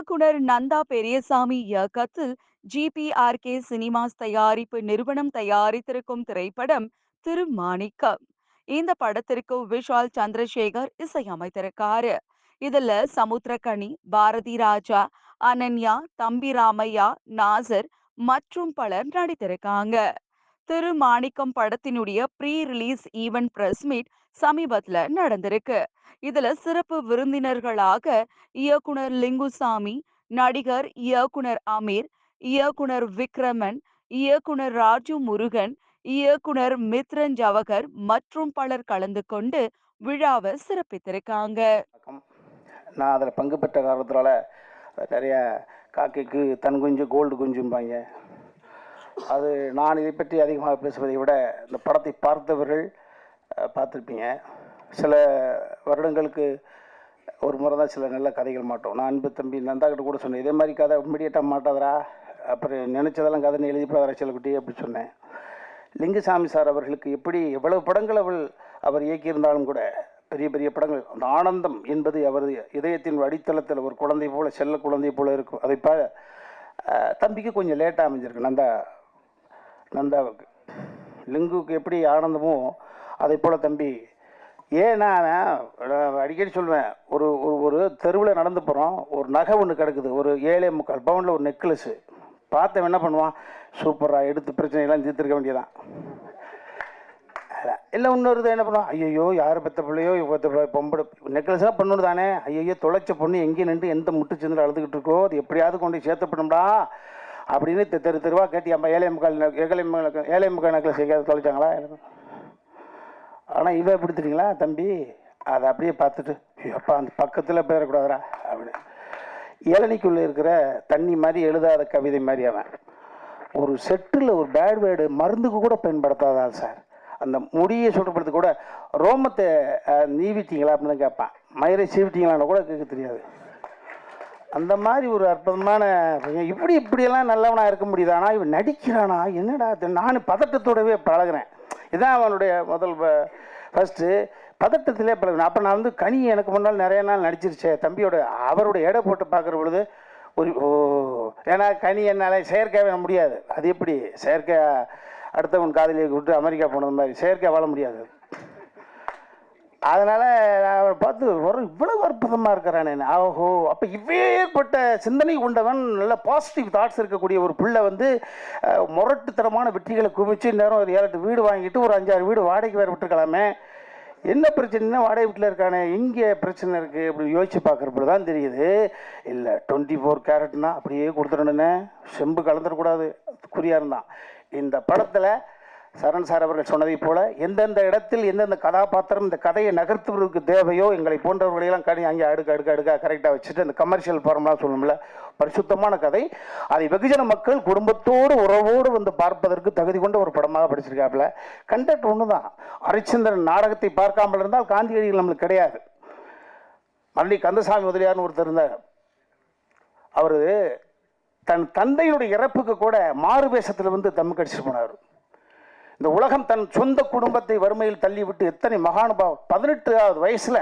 இயக்குனர் நந்தா பெரியசாமி இயக்கத்தில் ஜிபிஆர்கே சினிமாஸ் தயாரிப்பு நிறுவனம் தயாரித்திருக்கும் திரைப்படம் திருமாணிக்கம். இந்த படத்திற்கு விஷால் சந்திரசேகர் இசையமைத்திருக்காரு. இதுல சமுத்திரகனி பாரதி ராஜா அனன்யா தம்பி ராமையா நாசர் மற்றும் பலர் நடித்திருக்காங்க. திருமாணிக்கம் படத்தினுடைய pre release event press meet சமீபத்துல நடந்திருக்கு. இதுல சிறப்பு விருந்தினர்களாக இயக்குனர் லிங்குசாமி நடிகர் இயக்குனர் அமீர் இயக்குனர் விக்ரமன் இயக்குனர் ராஜு முருகன் இயக்குனர் மித்ரன் ஜவகர் மற்றும் பலர் கலந்து கொண்டு விழாவை சிறப்பித்திருக்காங்க. நான் அதில் பங்கு பெற்ற காரணத்தினால நிறைய காக்கைக்கு தன் குஞ்சு கோல்டு குஞ்சும்பாங்க. அது நான் இதை பற்றி அதிகமாக பேசுவதை விட இந்த படத்தை பார்த்தவர்கள் பார்த்துருப்பீங்க. சில வருடங்களுக்கு ஒரு முறை தான் சில நல்ல கதைகள் மாட்டோம். நான் அன்பு தம்பி நந்தாக்கிட்ட கூட சொன்னேன் இதே மாதிரி கதை இம்மிடியட்டாக மாட்டாதரா அப்புறம் நினச்சதெல்லாம் கதைன்னு எழுதி போதாரா செல்லக்குட்டி அப்படி சொன்னேன். லிங்குசாமி சார் அவர்களுக்கு எப்படி எவ்வளவு படங்கள் அவள் அவர் இயக்கியிருந்தாலும் கூட பெரிய பெரிய படங்கள் அந்த ஆனந்தம் என்பது அவரது இதயத்தின் அடித்தளத்தில் ஒரு குழந்தை போல் செல்ல குழந்தை போல இருக்கும். அதை பா தம்பிக்கு கொஞ்சம் லேட்டாக அமைஞ்சிருக்கு. நந்தா நந்தாவுக்கு. லிங்குக்கு எப்படி ஆனந்தமோ அதை போல் தம்பி. ஏன்னா அவன் நான் அடிக்கடி சொல்லுவேன் ஒரு ஒரு ஒரு தெருவில் நடந்து போகிறோம் ஒரு நகை ஒன்று கிடக்குது ஒரு ஏழே முக்கால் பவுனில் ஒரு நெக்லஸ்ஸு பார்த்தவன் என்ன பண்ணுவான்? சூப்பராக எடுத்து பிரச்சனையெல்லாம் தீர்த்துருக்க வேண்டியதான். இல்லை இன்னொரு என்ன பண்ணுவான்? ஐயோ யார் பெத்த பிள்ளையோ பெத்த பொம்பளை நெக்லஸாக பண்ணணும் தானே? ஐயோ தொலைச்ச பொண்ணு எங்கேயும் நின்று எந்த முட்டு சேர்ந்து அழுதுகிட்டு இருக்கோ அது எப்படியாவது கொண்டு போய் சேர்த்தப்படணும்டா. அப்படின்னு தெ- தெரு தெருவா கேட்டி அம்மா ஏழை முக்கால் ஏழை ஏழை முக்கால் நெக்லஸ் செய்யாத தொலைச்சாங்களா? ஆனால் இவன் எப்படி தெரியுங்களா தம்பி? அதை அப்படியே பார்த்துட்டு "ஐயோ, அப்பா அந்த பக்கத்தில் போயிடக்கூடாதுரா அப்படின்னு. ஏழனிக்குள்ளே இருக்கிற தண்ணி மாதிரி எழுதாத கவிதை மாதிரி அவன். ஒரு செட்டில் ஒரு பேட் வேர்டு மருந்துக்கு கூட பயன்படுத்தாதான் சார். அந்த முடியை சுற்றப்படுத்து கூட ரோமத்தை நீவிட்டீங்களா அப்படின்னு கேட்பான். மயிரை சீவிட்டீங்களான்னு கூட கேட்க தெரியாது. அந்த மாதிரி ஒரு அற்புதமான பையன். இப்படி இப்படியெல்லாம் நல்லவனாக இருக்க முடியுது? ஆனால் இவன் நடிக்கிறானா? என்னடா நான் நானும் பதட்டத்தோடவே பழகிறேன். இதான் அவனுடைய முதல் ஃபஸ்ட்டு பதட்டத்திலே பழகுறேன். அப்போ நான் வந்து கனி எனக்கு முன்னால் நிறைய நாள் நடிச்சிருச்சே. தம்பியோட அவருடைய எடை போட்டு பார்க்குற பொழுது ஒரு ஓ ஏன்னா கனி என்னால் செயற்கையாகவே முடியாது. அது எப்படி? செயற்கை அடுத்தவன் காதலியை விட்டு அமெரிக்கா போனது மாதிரி. செயற்கை வாழ முடியாது. அதனால் நான் அவரை பார்த்து ஒரு இவ்வளவு அற்புதமாக இருக்கிறானே. ஓஹோ. அப்போ இவ்வேற்பட்ட சிந்தனை கொண்டவன் நல்ல பாசிட்டிவ் தாட்ஸ் இருக்கக்கூடிய ஒரு பிள்ளை வந்து முரட்டுத்தனமான வெற்றிகளை குமிச்சு நேரம் ஒரு ஏழு வீடு வாங்கிட்டு ஒரு அஞ்சாறு வீடு வாடகைக்கு வேறு விட்டுருக்கலாமே. என்ன பிரச்சனைனா வாடகை வீட்டில் இருக்கானே இங்கே பிரச்சனை இருக்குது அப்படின்னு யோசிச்சு பார்க்குறப்ப தான் தெரியுது இல்லை டுவெண்ட்டி ஃபோர் கேரட்னா அப்படியே கொடுத்துடணுண்ணே செம்பு கலந்துடக்கூடாது. குறியாக இருந்தான். இந்த படத்தில் சரண் சார் அவர்கள் சொன்னதைப் போல எந்தெந்த இடத்தில் எந்தெந்த கதாபாத்திரம் இந்த கதையை நகர்த்துவதற்கு தேவையோ எங்களை போன்றவர்களையெல்லாம் கணி அங்கே அடுக்க அடுக்க அடுக்க கரெக்டாக வச்சுட்டு அந்த கமர்ஷியல் ஃபார்ம்லாம் சொல்லணும்ல பரிசுத்தமான கதை. அதை வெகுஜன மக்கள் குடும்பத்தோடு உறவோடு வந்து பார்ப்பதற்கு தகுதி கொண்ட ஒரு படமாக படிச்சிருக்காப்புல. கண்டக்ட் ஒன்று தான் ஹரிச்சந்திரன் நாடகத்தை பார்க்காமல் இருந்தால் காந்தியடிகள் நம்மளுக்கு கிடையாது. மல்லி கந்தசாமி முதலியார்னு ஒருத்தர் இருந்தார். அவர் தன் தந்தையுடைய இறப்புக்கு கூட மாறு வேஷத்தில் வந்து தம்மு கடிச்சிட்டு போனார். இந்த உலகம் தன் சொந்த குடும்பத்தை வறுமையில் தள்ளிவிட்டு எத்தனை மகானுபாவம் பதினெட்டாவது வயசில்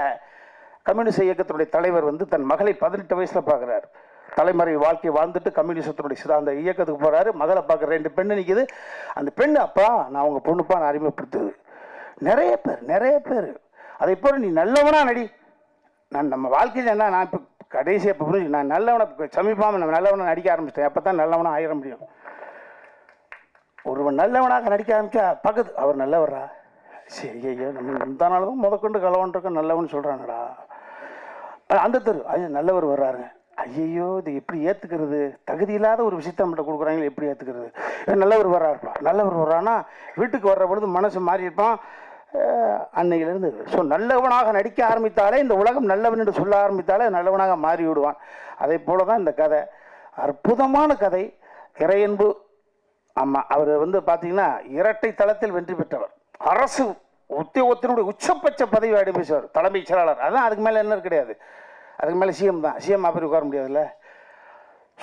கம்யூனிஸ்ட் இயக்கத்தினுடைய தலைவர் வந்து தன் மகளை பதினெட்டு வயசில் பார்க்குறாரு. தலைமறை வாழ்க்கையை வாழ்ந்துட்டு கம்யூனிசத்தினுடைய சிதாந்த இயக்கத்துக்கு போகிறாரு மகளை பார்க்குற ரெண்டு பெண்ணு நிற்கிது அந்த பெண்ணு அப்பா நான் அவங்க பொண்ணுப்பா நான் அறிமுகப்படுத்துது. நிறைய பேர் நிறைய பேர். அதை போல் நீ நல்லவனா நடி. நான் நம்ம வாழ்க்கையில் என்ன நான் இப்போ கடைசியாக இப்போ புரிஞ்சு நான் நல்லவனை சமீபமாக நான் நல்லவனை நடிக்க ஆரம்பிச்சிட்டேன். அப்போ தான் நல்லவனாக ஆயிட முடியும். ஒருவன் நல்லவனாக நடிக்க ஆரம்பிச்சா பக்கத்து அவர் நல்லவரா சரி ஐயோ நம்ம இந்த நாளும் முதற்கொண்டு கலவன் நல்லவன் சொல்கிறானடா அந்த தெரு ஐயோ நல்லவர் வர்றாருங்க. ஐயையோ இது எப்படி ஏற்றுக்கிறது தகுதி இல்லாத ஒரு விஷயத்தை நம்மகிட்ட கொடுக்குறாங்களே எப்படி ஏற்றுக்கிறது நல்லவர் வர்றாருப்பா. நல்லவர் வர்றான்னா வீட்டுக்கு வர்ற பொழுது மனசு மாறியிருப்பான் அன்னையிலேருந்து ஸோ நல்லவனாக நடிக்க ஆரம்பித்தாலே இந்த உலகம் நல்லவன் என்று சொல்ல ஆரம்பித்தாலே நல்லவனாக மாறி விடுவான் அதே போல தான் இந்த கதை. அற்புதமான கதை. இறையன்பு ஆமாம் அவர் வந்து பார்த்தீங்கன்னா இரட்டை தளத்தில் வெற்றி பெற்றவர். அரசு உத்தியோகத்தினுடைய உச்சபட்ச பதவி அடிமைச்சவர் தலைமைச் செயலாளர். அதான் அதுக்கு மேலே என்ன கிடையாது. அதுக்கு மேலே சிஎம் தான். சிஎம் அப்படி உட்கார முடியாதுல்ல.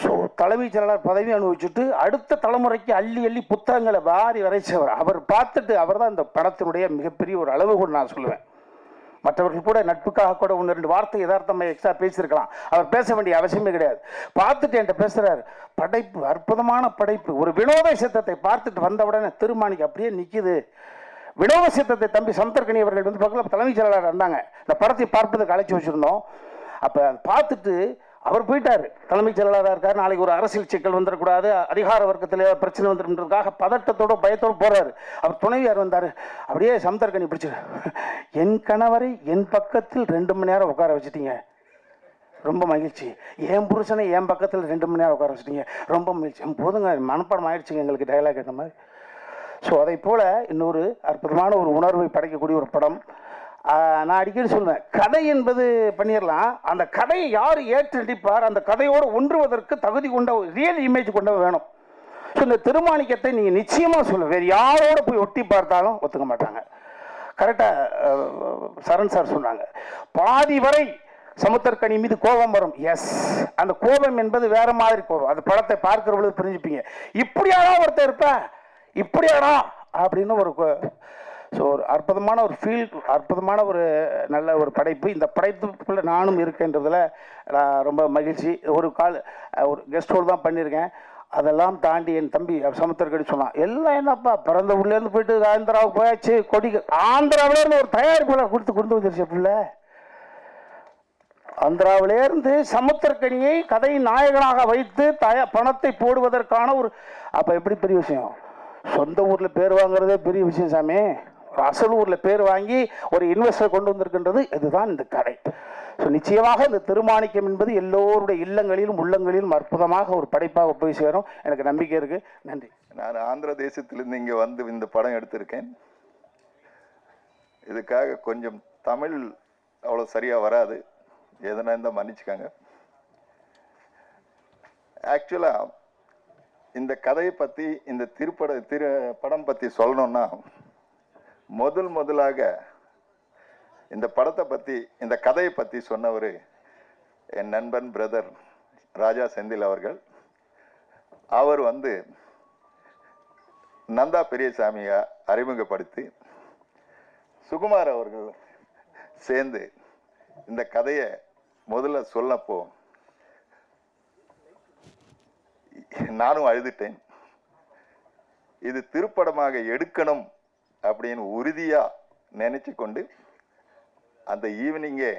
ஸோ தலைமைச் செயலாளர் பதவி அனுபவிச்சுட்டு அடுத்த தலைமுறைக்கு அள்ளி அள்ளி புத்தகங்களை வாரி வரைச்சவர். அவர் பார்த்துட்டு அவர் தான் இந்த படத்தினுடைய மிகப்பெரிய ஒரு அளவுகோல் நான் சொல்லுவேன். மற்றவர்கள் கூட நட்புக்காக கூட ஒன்று ரெண்டு வார்த்தை யதார்த்தமாக எக்ஸ்ட்ரா பேசியிருக்கலாம். அவர் பேச வேண்டிய அவசியமே கிடையாது. பார்த்துட்டு என்கிட்ட பேசுகிறார் படைப்பு அற்புதமான படைப்பு. ஒரு வினோத சித்தத்தை பார்த்துட்டு வந்தவுடனே திருமாணிக்கு அப்படியே நிற்கிது வினோத சித்தத்தை தம்பி சந்தர்கனி அவர்கள் வந்து பக்கத்தில் தலைமைச் செயலாளர் இருந்தாங்க. இந்த படத்தை பார்ப்பதற்கு அழைச்சி வச்சுருந்தோம். அப்போ பார்த்துட்டு அவர் போயிட்டார். தலைமைச் செயலாளராக இருக்கார். நாளைக்கு ஒரு அரசியல் சிக்கல் வந்துடக்கூடாது. அதிகார வர்க்கத்தில் பிரச்சனை வந்துருன்றதுக்காக பதட்டத்தோட பயத்தோடு போகிறாரு அவர் துணைவியார் வந்தார். அப்படியே சமுத்திரக்கணி பிடிச்சாரு என் கணவரை என் பக்கத்தில் ரெண்டு மணி நேரம் உட்கார வச்சுட்டீங்க. ரொம்ப மகிழ்ச்சி. என் புருஷனை என் பக்கத்தில் ரெண்டு மணி நேரம் உட்கார வச்சுட்டீங்க. ரொம்ப மகிழ்ச்சி. போதுங்க. மனப்பாடம் ஆயிடுச்சுங்க எங்களுக்கு டயலாக் இந்த மாதிரி. ஸோ அதை போல் இன்னொரு அற்புதமான ஒரு உணர்வை படைக்கக்கூடிய ஒரு படம். நான் அடிக்கடி சொல்லுவேன் கதை என்பது பண்ணிடலாம் அந்த கதையை யார் ஏற்று நடிப்பார் அந்த கதையோடு ஒன்றுவதற்கு தகுதி கொண்ட ரியல் இமேஜ் கொண்ட வேணும். ஸோ இந்த திருமாணிக்கத்தை நீங்கள் நிச்சயமாக சொல்லுங்கள் வேறு யாரோட போய் ஒட்டி பார்த்தாலும் ஒத்துக்க மாட்டாங்க. கரெக்டாக சரண் சார் சொன்னாங்க. பாதி வரை சமுத்திரக்கனி மீது கோபம் வரும். எஸ் அந்த கோபம் என்பது வேற மாதிரி கோபம். அந்த படத்தை பார்க்கிற பொழுது புரிஞ்சுப்பீங்க. இப்படியாடா ஒருத்தர் இருப்பேன்? இப்படியாடா? அப்படின்னு ஒரு ஸோ ஒரு அற்புதமான ஒரு ஃபீல் அற்புதமான ஒரு நல்ல ஒரு படைப்பு. இந்த படைப்புக்குள்ளே நானும் இருக்கேன்றதில் நான் ரொம்ப மகிழ்ச்சி. ஒரு கால் ஒரு கெஸ்ட் ஹோல் தான் பண்ணியிருக்கேன் அதெல்லாம் தாண்டி என் தம்பி சமுத்திரக்கடி சொன்னான் எல்லாம் என்னப்பா பிறந்த ஊர்லேருந்து போயிட்டு ஆந்திராவுக்கு போயாச்சு கொடி ஆந்திராவிலேருந்து ஒரு தயாரிப்பாளர் கொடுத்து கொண்டு வந்துருச்சு பிள்ளை. ஆந்திராவிலேருந்து சமுத்திரக்கனியை கதையின் நாயகனாக வைத்து தய பணத்தை போடுவதற்கான ஒரு அப்போ எப்படி பெரிய விஷயம்? சொந்த ஊரில் பேர் வாங்குறதே பெரிய விஷயம் சாமி. அசலூரில் அசல் ஊரில் பேர் வாங்கி ஒரு இன்வெஸ்டர் கொண்டு வந்திருக்கின்றது இதுதான் இந்த கதை. ஸோ நிச்சயமாக இந்த திருமாணிக்கம் என்பது எல்லோருடைய இல்லங்களிலும் உள்ளங்களிலும் அற்புதமாக ஒரு படைப்பாக போய் சேரும் எனக்கு நம்பிக்கை இருக்கு. நன்றி. நான் ஆந்திர தேசத்திலிருந்து இங்கே வந்து இந்த படம் எடுத்திருக்கேன். இதுக்காக கொஞ்சம் தமிழ் அவ்வளோ சரியாக வராது. எதனா இருந்தால் மன்னிச்சுக்கோங்க. ஆக்சுவலாக இந்த கதையை பற்றி இந்த திருப்பட திரு படம் பற்றி சொல்லணுன்னா முதல் முதலாக இந்த படத்தை பற்றி இந்த கதையை பற்றி சொன்னவர் என் நண்பன் பிரதர் ராஜா செந்தில் அவர்கள். அவர் வந்து நந்தா பெரியசாமியை அறிமுகப்படுத்தி சுகுமார் அவர்கள் சேர்ந்து இந்த கதையை முதல்ல சொல்லப்போ நானும் அழுதுட்டேன். இது திருப்படமாக எடுக்கணும் அப்படின்னு உறுதியாக நினச்சி கொண்டு அந்த ஈவினிங்கே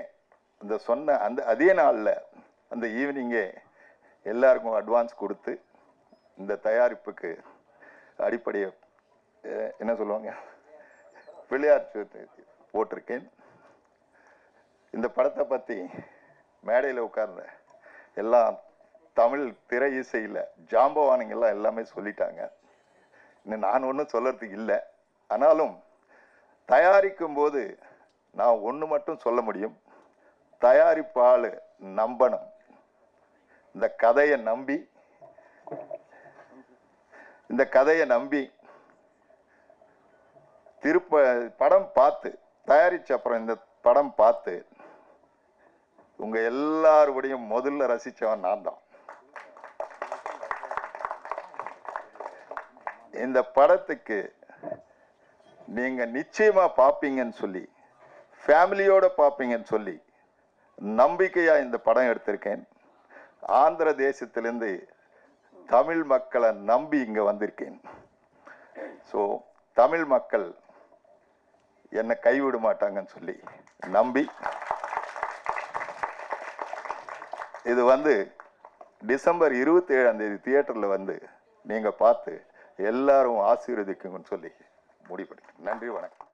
அந்த சொன்ன அந்த அதே நாளில் அந்த ஈவினிங்கே எல்லாருக்கும் அட்வான்ஸ் கொடுத்து இந்த தயாரிப்புக்கு அடிப்படையை என்ன சொல்லுவாங்க விளையாட்டு போட்டிருக்கேன். இந்த படத்தை பற்றி மேடையில் உட்கார்ந்த எல்லாம் தமிழ் திரை இசையில் ஜாம்பவானுங்கெல்லாம் எல்லாமே சொல்லிட்டாங்க. இன்னும் நான் ஒன்றும் சொல்கிறதுக்கு இல்லை. ஆனாலும் தயாரிக்கும் போது நான் ஒன்று மட்டும் சொல்ல முடியும். தயாரிப்பாள் நம்பணும். இந்த கதையை நம்பி இந்த கதையை நம்பி திருப்ப படம் பார்த்து தயாரிச்ச அப்புறம் இந்த படம் பார்த்து உங்க எல்லாருடையும் முதல்ல ரசிச்சவன் நான் தான். இந்த படத்துக்கு நீங்கள் நிச்சயமாக பார்ப்பீங்கன்னு சொல்லி ஃபேமிலியோடு பார்ப்பீங்கன்னு சொல்லி நம்பிக்கையாக இந்த படம் எடுத்திருக்கேன். ஆந்திர தேசத்திலேருந்து தமிழ் மக்களை நம்பி இங்கே வந்திருக்கேன். ஸோ தமிழ் மக்கள் என்னை கைவிட மாட்டாங்கன்னு சொல்லி நம்பி இது வந்து டிசம்பர் இருபத்தி ஏழாம் தேதி தியேட்டரில் வந்து நீங்கள் பார்த்து எல்லாரும் ஆசீர்வதிக்குங்கன்னு சொல்லி முடிவு. நன்றி வணக்கம்.